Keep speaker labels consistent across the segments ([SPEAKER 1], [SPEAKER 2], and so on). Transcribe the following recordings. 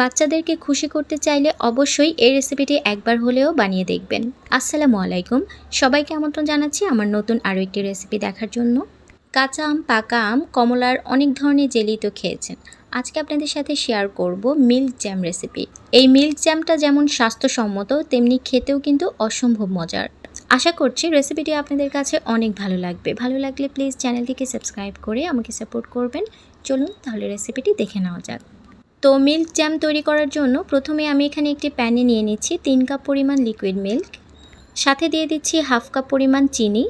[SPEAKER 1] বাচ্চাদেরকে খুশি করতে চাইলে অবশ্যই এই রেসিপিটি একবার হলেও বানিয়ে দেখবেন। আসসালামু আলাইকুম। সবাইকে আমন্ত্রণ জানাচ্ছি আমার নতুন আরও একটি রেসিপি দেখার জন্য। কাঁচা আম, পাকা আম, কমলার অনেক ধরনের জেলি তো খেয়েছেন। আজকে আপনাদের সাথে শেয়ার করব মিল্ক জ্যাম রেসিপি এই মিল্ক জ্যামটা যেমন স্বাস্থ্যসম্মত, তেমনি খেতেও কিন্তু অসম্ভব মজার। আশা করছি রেসিপিটি আপনাদের কাছে অনেক ভালো লাগবে। ভালো লাগলে প্লিজ চ্যানেলটিকে সাবস্ক্রাইব করে আমাকে সাপোর্ট করবেন। চলুন তাহলে রেসিপিটি দেখে নেওয়া যাক। তো মিল্ক জ্যাম তৈরি করার জন্য প্রথমে আমি এখানে একটি প্যানে নিয়ে নিচ্ছি তিন কাপ পরিমাণ লিকুইড মিল্ক, সাথে দিয়ে দিচ্ছি হাফ কাপ পরিমাণ চিনি।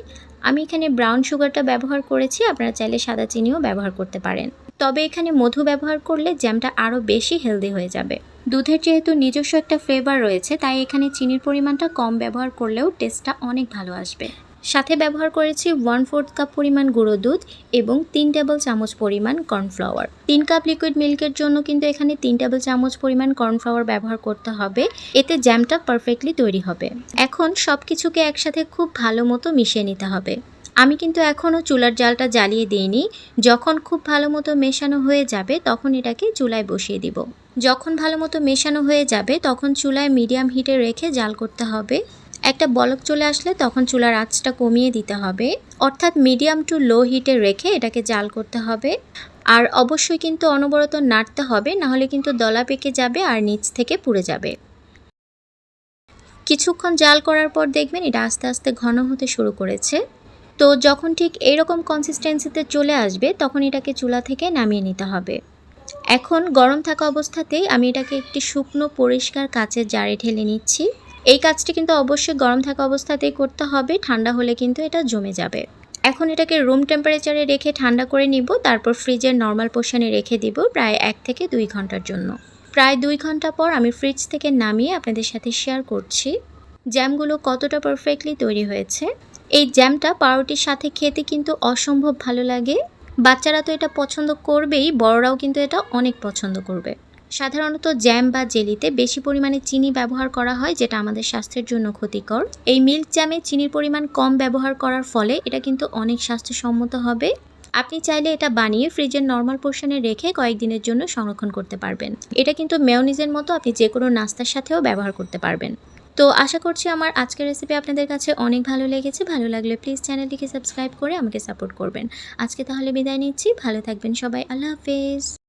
[SPEAKER 1] আমি এখানে ব্রাউন সুগারটা ব্যবহার করেছি, আপনারা চাইলে সাদা চিনিও ব্যবহার করতে পারেন। তবে এখানে মধু ব্যবহার করলে জ্যামটা আরও বেশি হেলদি হয়ে যাবে। দুধের যেহেতু নিজস্ব একটা ফ্লেভার রয়েছে, তাই এখানে চিনির পরিমাণটা কম ব্যবহার করলেও টেস্টটা অনেক ভালো আসবে। সাথে ব্যবহার করেছি ওয়ান ফোর্থ কাপ পরিমাণ গুঁড়ো দুধ এবং তিন টেবিল চামচ পরিমাণ কর্নফ্লাওয়ার তিন কাপ লিকুইড মিল্কের জন্য কিন্তু এখানে তিন টেবিল চামচ পরিমাণ কর্নফ্লাওয়ার ব্যবহার করতে হবে। এতে জ্যামটা পারফেক্টলি তৈরি হবে। এখন সব কিছুকে একসাথে খুব ভালো মতো মিশিয়ে নিতে হবে। আমি কিন্তু এখনও চুলার জালটা জ্বালিয়ে দিইনি। যখন খুব ভালো মতো মেশানো হয়ে যাবে তখন এটাকে চুলায় বসিয়ে দিব। যখন ভালো মতো মেশানো হয়ে যাবে তখন চুলায় মিডিয়াম হিটে রেখে জাল করতে হবে। একটা বলক চলে আসলে তখন চুলার আঁচটা কমিয়ে দিতে হবে। অর্থাৎ মিডিয়াম টু লো হিটে রেখে এটাকে জাল করতে হবে। আর অবশ্যই কিন্তু অনবরত নাড়তে হবে, নাহলে কিন্তু দলা পেকে যাবে আর নিচ থেকে পুড়ে যাবে। কিছুক্ষণ জাল করার পর দেখবেন এটা আস্তে আস্তে ঘন হতে শুরু করেছে। তো যখন ঠিক এইরকম কনসিস্টেন্সিতে চলে আসবে, তখন এটাকে চুলা থেকে নামিয়ে নিতে হবে। এখন গরম থাকা অবস্থাতেই আমি এটাকে একটি শুকনো পরিষ্কার কাচের জারে ঢেলে নিচ্ছি। এই কাজটি কিন্তু অবশ্যই গরম থাকা অবস্থাতেই করতে হবে, ঠান্ডা হলে কিন্তু এটা জমে যাবে। এখন এটাকে রুম টেম্পারেচারে রেখে ঠান্ডা করে নিব, তারপর ফ্রিজের নর্মাল পোর্শনে রেখে দিব প্রায় এক থেকে দুই ঘণ্টার জন্য। প্রায় দুই ঘণ্টা পর আমি ফ্রিজ থেকে নামিয়ে আপনাদের সাথে শেয়ার করছি। জ্যামগুলো কতটা পারফেক্টলি তৈরি হয়েছে। এই জ্যামটা পাউরুটির সাথে খেতে কিন্তু অসম্ভব ভালো লাগে। বাচ্চারা তো এটা পছন্দ করবেই, বড়রাও কিন্তু এটা অনেক পছন্দ করবে। সাধারণত জ্যাম বা জেলিতে বেশি পরিমাণে চিনি ব্যবহার করা হয়, যেটা আমাদের স্বাস্থ্যের জন্য ক্ষতিকর। এই মিল্ক জ্যামে চিনির পরিমাণ কম ব্যবহার করার ফলে এটা কিন্তু অনেক স্বাস্থ্যসম্মত হবে। আপনি চাইলে এটা বানিয়ে ফ্রিজের নর্মাল পোর্শনে রেখে কয়েকদিনের জন্য সংরক্ষণ করতে পারবেন। এটা কিন্তু মেয়নিজের মতো আপনি যে কোনো নাস্তার সাথেও ব্যবহার করতে পারবেন। তো আশা করছি আমার আজকের রেসিপি আপনাদের কাছে অনেক ভালো লেগেছে। ভালো লাগলে প্লিজ চ্যানেলটিকে সাবস্ক্রাইব করে আমাকে সাপোর্ট করবেন। আজকে তাহলে বিদায় নিচ্ছি। ভালো থাকবেন সবাই। আল্লাহ হাফেজ।